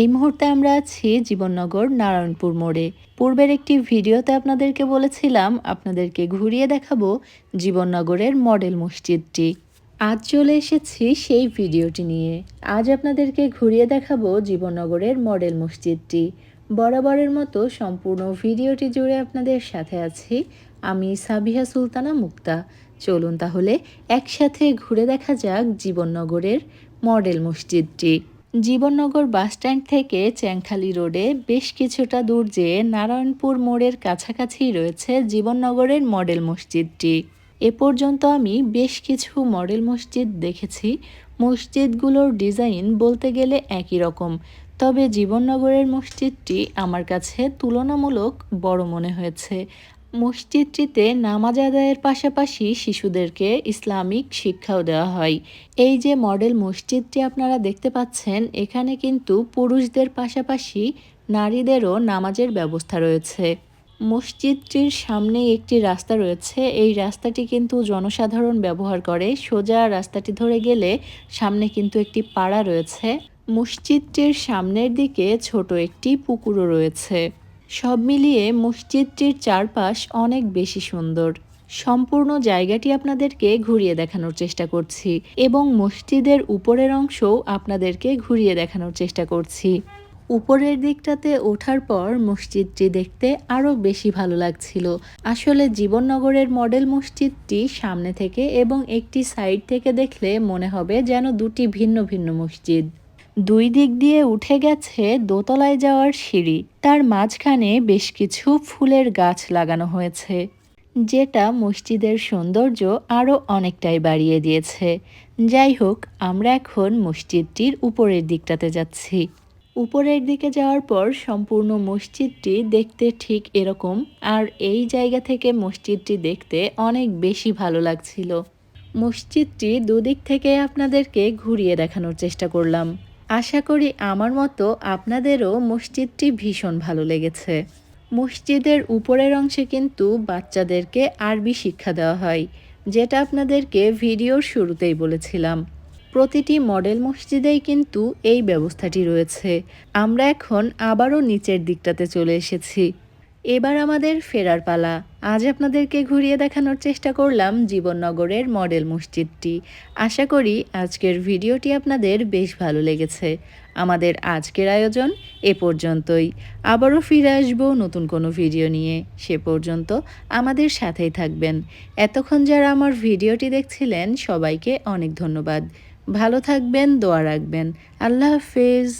এই মুহূর্তে আমরা আছি জীবননগর নারায়ণপুর মোড়ে। পূর্বের একটি ভিডিওতে আপনাদেরকে বলেছিলাম, আপনাদেরকে ঘুরিয়ে দেখাবো জীবননগরের মডেল মসজিদটি। আজ চলে এসেছি সেই ভিডিওটি নিয়ে। আজ আপনাদেরকে ঘুরিয়ে দেখাবো জীবননগরের মডেল মসজিদটি। বরাবরের মতো সম্পূর্ণ ভিডিওটি জুড়ে আপনাদের সাথে আছি আমি সাবিহা সুলতানা মুক্তা। চলুন তাহলে একসাথে ঘুরে দেখা যাক জীবননগরের মডেল মসজিদটি। জীবননগর বাসস্ট্যান্ড থেকে চ্যাংখালি রোডে বেশ কিছুটা দূর যেয়ে নারায়ণপুর মোড়ের কাছাকাছি রয়েছে জীবননগরের মডেল মসজিদটি। এ পর্যন্ত আমি বেশ কিছু মডেল মসজিদ দেখেছি। মসজিদগুলোর ডিজাইন বলতে গেলে একই রকম। তবে জীবননগরের মসজিদটি আমার কাছে তুলনামূলক বড় মনে হয়েছে। মসজিদটিতে নামাজ আদায়ের পাশাপাশি শিশুদেরকে ইসলামিক শিক্ষাও দেওয়া হয়। এই যে মডেল মসজিদটি আপনারা দেখতে পাচ্ছেন, এখানে কিন্তু পুরুষদের পাশাপাশি নারীদেরও নামাজের ব্যবস্থা রয়েছে। মসজিদটির সামনে একটি রাস্তা রয়েছে। এই রাস্তাটি কিন্তু জনসাধারণ ব্যবহার করে। সোজা রাস্তাটি ধরে গেলে সামনে কিন্তু একটি পাড়া রয়েছে। মসজিদটির সামনের দিকে ছোট একটি পুকুরও রয়েছে। সব মিলিয়ে মসজিদটির চারপাশ অনেক বেশি সুন্দর। সম্পূর্ণ জায়গাটি আপনাদেরকে ঘুরিয়ে দেখানোর চেষ্টা করছি এবং মসজিদের উপরের অংশও আপনাদেরকে ঘুরিয়ে দেখানোর চেষ্টা করছি। উপরের দিকটাতে ওঠার পর মসজিদটি দেখতে আরও বেশি ভালো লাগছিল। আসলে জীবননগরের মডেল মসজিদটি সামনে থেকে এবং একটি সাইড থেকে দেখলে মনে হবে যেন দুটি ভিন্ন ভিন্ন মসজিদ। দুই দিক দিয়ে উঠে গেছে দোতলায় যাওয়ার সিঁড়ি। তার মাঝখানে বেশ কিছু ফুলের গাছ লাগানো হয়েছে, যেটা মসজিদের সৌন্দর্য আরও অনেকটাই বাড়িয়ে দিয়েছে। যাই হোক, আমরা এখন মসজিদটির উপরের দিকটাতে যাচ্ছি। উপরের দিকে যাওয়ার পর সম্পূর্ণ মসজিদটি দেখতে ঠিক এরকম, আর এই জায়গা থেকে মসজিদটি দেখতে অনেক বেশি ভালো লাগছিল। মসজিদটি দুদিক থেকে আপনাদেরকে ঘুরিয়ে দেখানোর চেষ্টা করলাম। আশা করি আমার মতো আপনাদেরও মসজিদটি ভীষণ ভালো লেগেছে। মসজিদের উপরের অংশে কিন্তু বাচ্চাদেরকে আরবি শিক্ষা দেওয়া হয়, যেটা আপনাদেরকে ভিডিওর শুরুতেই বলেছিলাম। প্রতিটি মডেল মসজিদেই কিন্তু এই ব্যবস্থাটি রয়েছে। আমরা এখন আবারও নিচের দিকটাতে চলে এসেছি। এবার আমাদের ফেরার পালা। আজ আপনাদেরকে ঘুরিয়ে দেখানোর চেষ্টা করলাম জীবননগরের মডেল মসজিদটি। আশা করি আজকের ভিডিওটি আপনাদের বেশ ভালো লেগেছে। আমাদের আজকের আয়োজন এ পর্যন্তই। আবারও ফিরে আসব নতুন কোনো ভিডিও নিয়ে। সে পর্যন্ত আমাদের সাথেই থাকবেন। এতক্ষণ যারা আমার ভিডিওটি দেখছিলেন, সবাইকে অনেক ধন্যবাদ। ভালো থাকবেন, দোয়া রাখবেন। আল্লাহ হাফেজ।